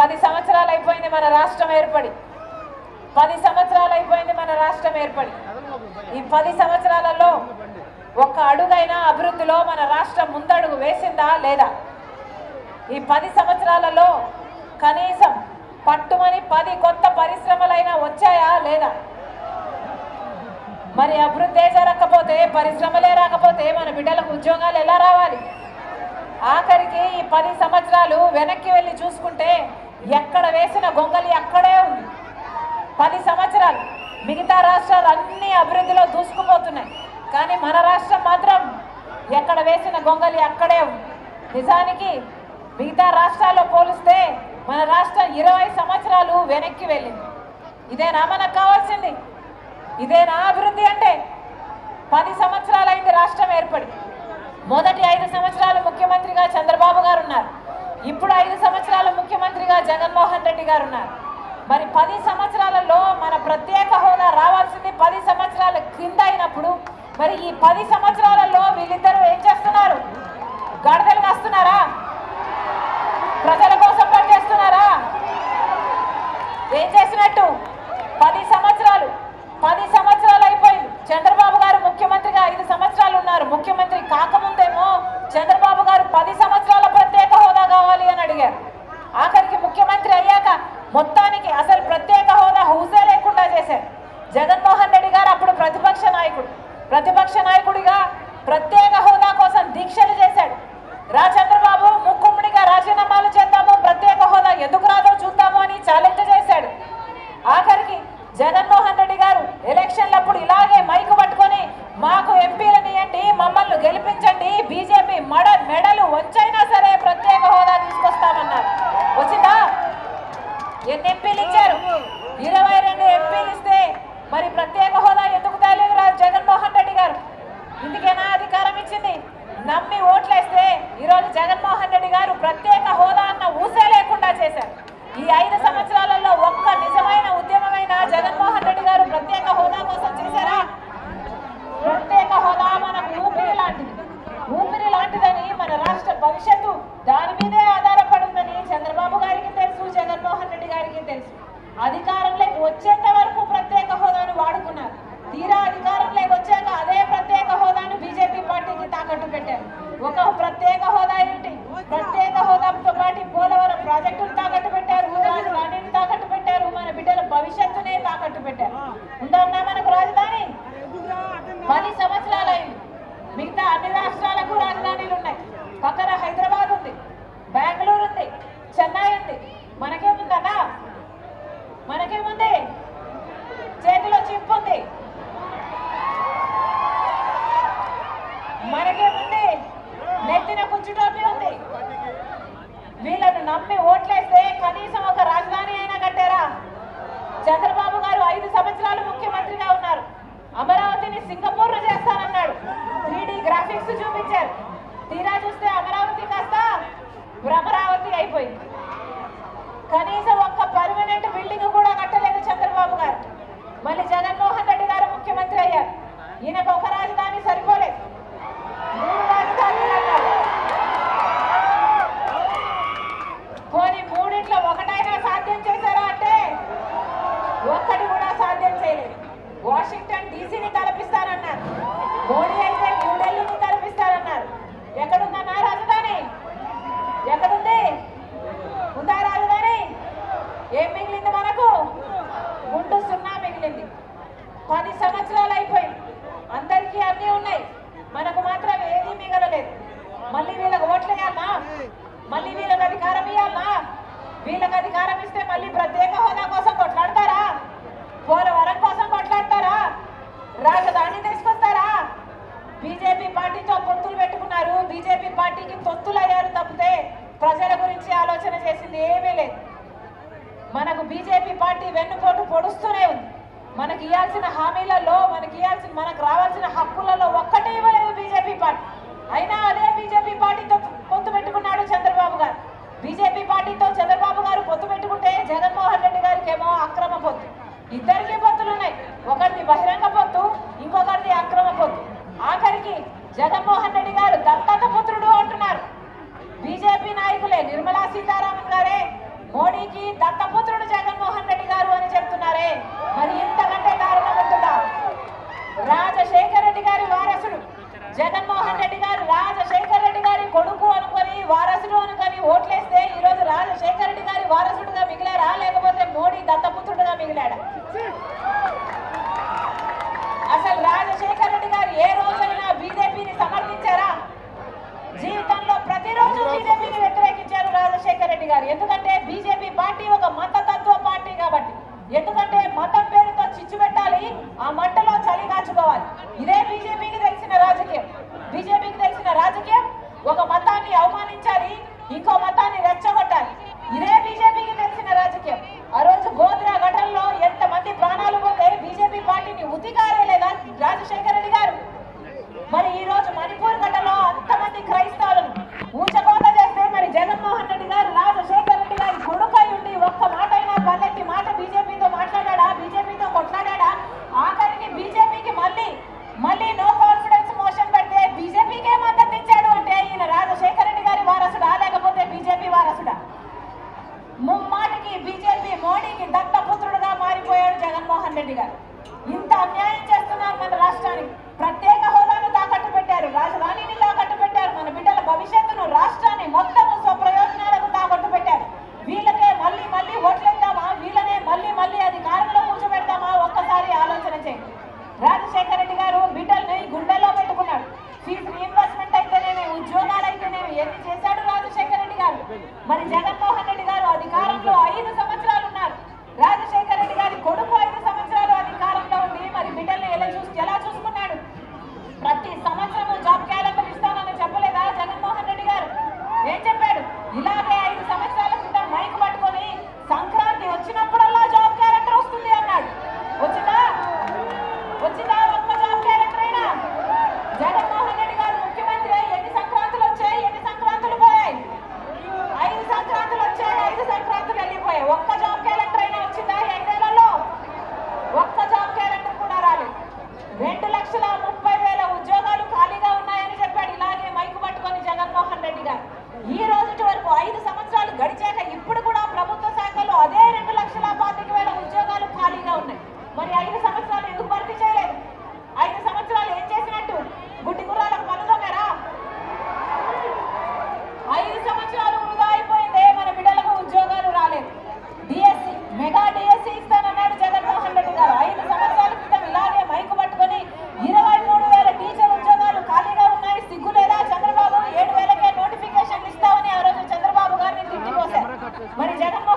పది సంవత్సరాలు అయిపోయింది మన రాష్ట్రం ఏర్పడి. పది సంవత్సరాలు అయిపోయింది మన రాష్ట్రం ఏర్పడి. ఈ పది సంవత్సరాలలో ఒక్క అడుగైనా అభివృద్ధిలో మన రాష్ట్రం ముందడుగు వేసిందా లేదా? ఈ పది సంవత్సరాలలో కనీసం పట్టుమని పది కొత్త పరిశ్రమలైనా వచ్చాయా లేదా? మరి అభివృద్ధి జరగకపోతే పరిశ్రమలే రాకపోతే మన బిడ్డలకు ఉద్యోగాలు ఎలా రావాలి? ఆఖరికి ఈ పది సంవత్సరాలు వెనక్కి వెళ్ళి చూసుకుంటే ఎక్కడ వేసిన గొంగలి అక్కడే ఉంది. పది సంవత్సరాలు మిగతా రాష్ట్రాలు అన్ని అభివృద్ధిలో దూసుకుపోతున్నాయి. కానీ మన రాష్ట్రం మాత్రం ఎక్కడ వేసిన గొంగలి అక్కడే ఉంది. నిజానికి మిగతా రాష్ట్రాల్లో పోలిస్తే మన రాష్ట్రం ఇరవై సంవత్సరాలు వెనక్కి వెళ్ళింది. ఇదేనా మనకు కావాల్సింది. ఇదేనా అభివృద్ధి అంటే పది సంవత్సరాలైంది రాష్ట్రం ఏర్పడి మొదటి ఐదు సంవత్సరాలు ముఖ్యమంత్రిగా చంద్రబాబు గారు ఉన్నారు. ఇప్పుడు ఐదు సంవత్సరాల ముఖ్యమంత్రిగా జగన్మోహన్ రెడ్డి గారు ఉన్నారు. మరి పది సంవత్సరాలలో మన ప్రత్యేక హోదా రావాల్సింది పది సంవత్సరాల క్రింద అయినప్పుడు మరి ఈ పది సంవత్సరాలలో వీళ్ళిద్దరూ ఏం చేస్తున్నారు? గడదలు కాస్తున్నారా? ప్రజల కోసం పనిచేస్తున్నారా? ఏం చేసినట్టు? పది సంవత్సరాలు పది సంవత్సరాలు అయిపోయింది. చంద్రబాబు గారు ముఖ్యమంత్రిగా ఐదు సంవత్సరాలు ఉన్నారు. ముఖ్యమంత్రి కాకముందేమో చంద్రబాబు గారు పది సంవత్సరాల ప్రత్యేక హోదా కావాలి అని అడిగారు. ఆఖరికి ముఖ్యమంత్రి అయ్యాక మొత్తానికి అసలు ప్రత్యేక హోదా హూసే లేకుండా చేశారు. జగన్మోహన్ రెడ్డి గారు అప్పుడు ప్రతిపక్ష నాయకుడు. ప్రతిపక్ష నాయకుడిగా ప్రత్యేక హోదా కోసం దీక్షలు చేశాడు. రా చంద్రబాబు ముక్కుమ్మడిగా రాజీనామాలు చేద్దాము ప్రత్యేక హోదా ఎందుకు రాదో చూద్దాము అని ఛాలెంజ్ చేశాడు ఆఖరికి జగన్మోహన్ రెడ్డి గారు ఎలక్షన్లప్పుడు ఇలాగే మైకు పట్టుకొని మాకు ఎంపీలను ఇవ్వండి మమ్మల్ని గెలిపించండి బీజేపీ మడ మెడలు వచ్చైనా సరే ప్రత్యేక హోదా తీసుకొస్తామన్నారు వచ్చిందా ఎన్ని ఎంపీలు ఇచ్చారు ఇరవై రెండు ఎంపీలు ఇస్తే మరి ప్రత్యేక హోదా ఎందుకు తేలేదు రా జగన్మోహన్ రెడ్డి గారు ఇందుకేనా అధికారం ఇచ్చింది నమ్మి ఓట్లేస్తే ఈరోజు జగన్మోహన్ రెడ్డి గారు ప్రత్యేక హోదా అన్న ఊసే లేకుండా చేశారు. ఈ ఐదు సంవత్సరాలలో ఒక్క నిజమైన ఉద్యమమైన జగన్మోహన్ రెడ్డి గారు ప్రత్యేక హోదా కోసం చేశారా? ప్రత్యేక హోదా మనకు ఊపిరి లాంటిది. ఊపిరి లాంటిదని మన రాష్ట్ర భవిష్యత్తు దాని మీదే ఆధారపడుందని చంద్రబాబు గారికి తెలుసు జగన్మోహన్ రెడ్డి గారికి తెలుసు. అధికారంలోకి వచ్చేంత వరకు ప్రత్యేక హోదాను వాడుకున్నారు. తీరా అధికారంలోకి వచ్చే అదే ప్రత్యేక హోదాను బీజేపీ పార్టీకి తాకట్టు పెట్టారు ఒక ప్రత్యేక హోదా ఏంటి ప్రత్యేక హోదాతో పాటు పోలవరం ప్రాజెక్టును తాకట్టు పెట్టారు రాజధానిని తాకట్టు పెట్టారు మన బిడ్డల భవిష్యత్తునే తాకట్టు పెట్టారు ఉందా మనకు రాజధాని పది సంవత్సరాలైంది మిగతా అన్ని రాష్ట్రాలకు రాజధానులు ఉన్నాయి పక్కన హైదరాబాద్ ఉంది బెంగళూరు ఉంది చెన్నై ఉంది మనకేముందన్నా మనకేముంది చేతిలో చిప్పు ఉంది మనకేముంది నెత్తిన కుచ్చుటోపి ఉంది వీళ్ళను నమ్మి ఓట్లేస్తే కనీసం ఒక రాజధాని అయినా కట్టారా చంద్రబాబు గారు ఐదు సంవత్సరాలు ముఖ్యమంత్రిగా ఉన్నారు అమరావతిని సింగపూర్ చేస్తానన్నాడు త్రీ గ్రాఫిక్స్ చూపించారు తీరా చూస్తే అమరావతి కాస్త భ్రమరావతి అయిపోయింది కనీసం ఒక్క పర్మనెంట్ బిల్డింగ్ కూడా కట్టలేదు చంద్రబాబు గారు. మళ్ళీ జగన్మోహన్ రెడ్డి గారు ముఖ్యమంత్రి అయ్యారు. ఈయనకు ఒక రాజధాని సరిపోలేదు. మూడు రాజధానులు అన్నారు పోనీ మూడింట్లో ఒకటైనా సాధ్యం చేశారా అంటే ఒక్కటి కూడా సాధ్యం చేయలేదు. వాషింగ్టన్ డీసీని కల్పిస్తారన్నారు మోడీ అయితే న్యూఢిల్లీని కల్పిస్తారన్నారు ఎక్కడుందన్నా రాజధాని ఎక్కడుంది ఉందా రాజధాని ఏం మిగిలింది మనకు గుండు సున్నా మిగిలింది పది సంవత్సరాలు అయిపోయింది అందరికీ అన్నీ ఉన్నాయి మనకు మాత్రం ఏదీ మిగలలేదు మళ్ళీ వీళ్ళకి ఓట్లు వేయాలనా మళ్ళీ వీళ్ళకి అధికారం ఇవ్వాలనా వీళ్ళకి అధికారం ఇస్తే మళ్ళీ ప్రత్యేక హోదా కోసం కొట్లాడతారా పోలవరం కోసం కొట్లాడతారా రాజధాని తీసుకొస్తారా బీజేపీ పార్టీతో పొత్తులు పెట్టుకున్నారు బీజేపీ పార్టీకి తొత్తులయ్యారు తప్పితే ప్రజల గురించి ఆలోచన చేసింది ఏమీ లేదు. మనకు బీజేపీ పార్టీ వెన్నుపోటు పొడుస్తూనే ఉంది. మనకి ఇవ్వాల్సిన హామీలలో మనకి ఇవ్వాల్సిన మనకు రావాల్సిన హక్కులలో ఒక్కటే ఇవ్వలేదు బీజేపీ పార్టీ. అయినా అదే బీజేపీ పార్టీతో పొత్తు పెట్టుకున్నాడు చంద్రబాబు గారు. బీజేపీ పార్టీతో చంద్రబాబు గారు పొత్తు పెట్టుకుంటే జగన్మోహన్ రెడ్డి గారికి ఏమో అక్రమ పొత్తు. ఇద్దరికి పొత్తులు ఉన్నాయి ఒకరిది బహిరంగ పొత్తు ఇంకొకరిది అక్రమ పొత్తు. ఆఖరికి జగన్మోహన్ రెడ్డి గారు రవికి దత్తపుత్రుడు జగన్మోహన్ రెడ్డి గారు అని చెప్తున్నారే. మరి ఇంతకంటే కారణమంతుడా రాజశేఖర రెడ్డి గారి వారసుడు. జగన్మోహన్ రెడ్డి గారు రాజశేఖర రెడ్డి గారి కొడుకు అనుకొని వారసుడు అనుకొని ఓట్లేస్తే ఈ రోజు రాజశేఖర రెడ్డి గారి వారసుడుగా మిగిలారా? లేకపోతే మోడీ దత్తపుత్రుడుగా మిగిలాడ? అసలు రాజశేఖర రెడ్డి గారు ఏ రోజైనా బీజేపీని సమర్థించారా? జీవితంలో ప్రతిరోజు బీజేపీని రాజశేఖర రెడ్డి గారు. ఎందుకంటే బీజేపీ పార్టీ ఒక మతతత్వ పార్టీ కాబట్టి. ఎందుకంటే మతం పేరుతో చిచ్చు పెట్టాలి ఆ మంటలో చలి కాచుకోవాలి. ఇదే మరి జగన్మోహన్ যারা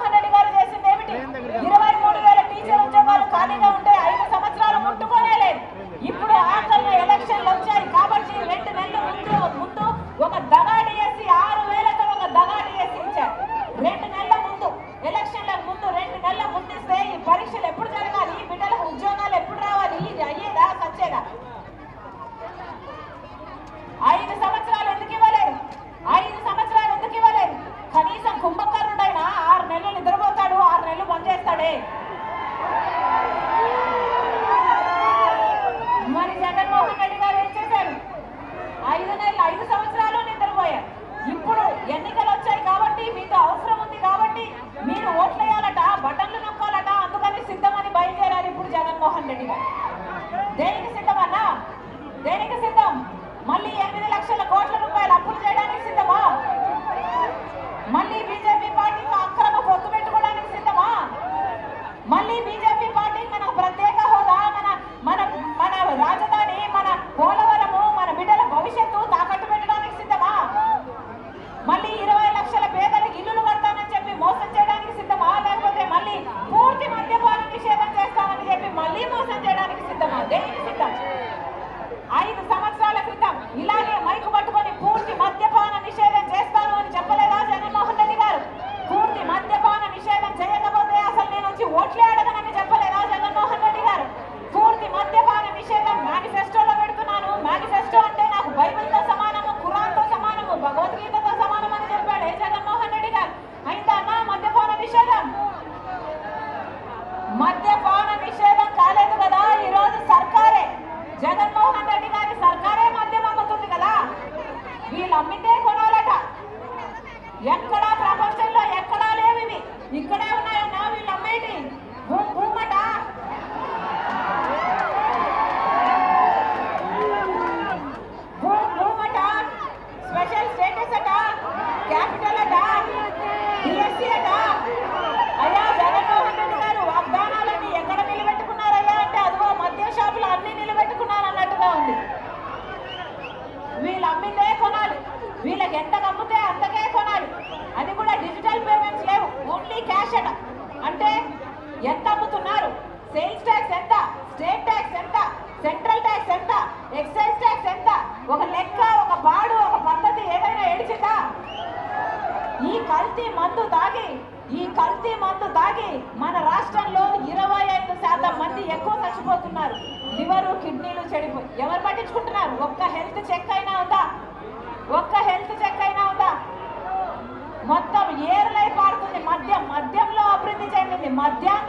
మోసం చేయడానికి సిద్ధమా? దేనికి సిద్ధం? ఐదు సంవత్సరాల క్రితం ఇలాగే మైకు పట్టుకొని పూర్తి మద్యపాన నిషేధం చేస్తాను అని చెప్పలేదా జగన్మోహన్ రెడ్డి గారు? పూర్తి మద్యపాన నిషేధం చేయకపోతే అసలు నేను వచ్చి ఓట్లే అడగనని చెప్పలేదు? తాగి మన రాష్ట్రంలో ఇరవై ఐదు శాతం మంది ఎక్కువ చచ్చిపోతున్నారు. లివరు కిడ్నీలు చెడిపోయి ఎవరు పట్టించుకుంటున్నారు? ఒక్క హెల్త్ చెక్ అయినా ఉందా? ఒక్క హెల్త్ చెక్ అయినా ఉందా? మొత్తం ఏర్లై పారుతుంది. మద్యం మద్యంలో అభివృద్ధి చెందింది. మద్యం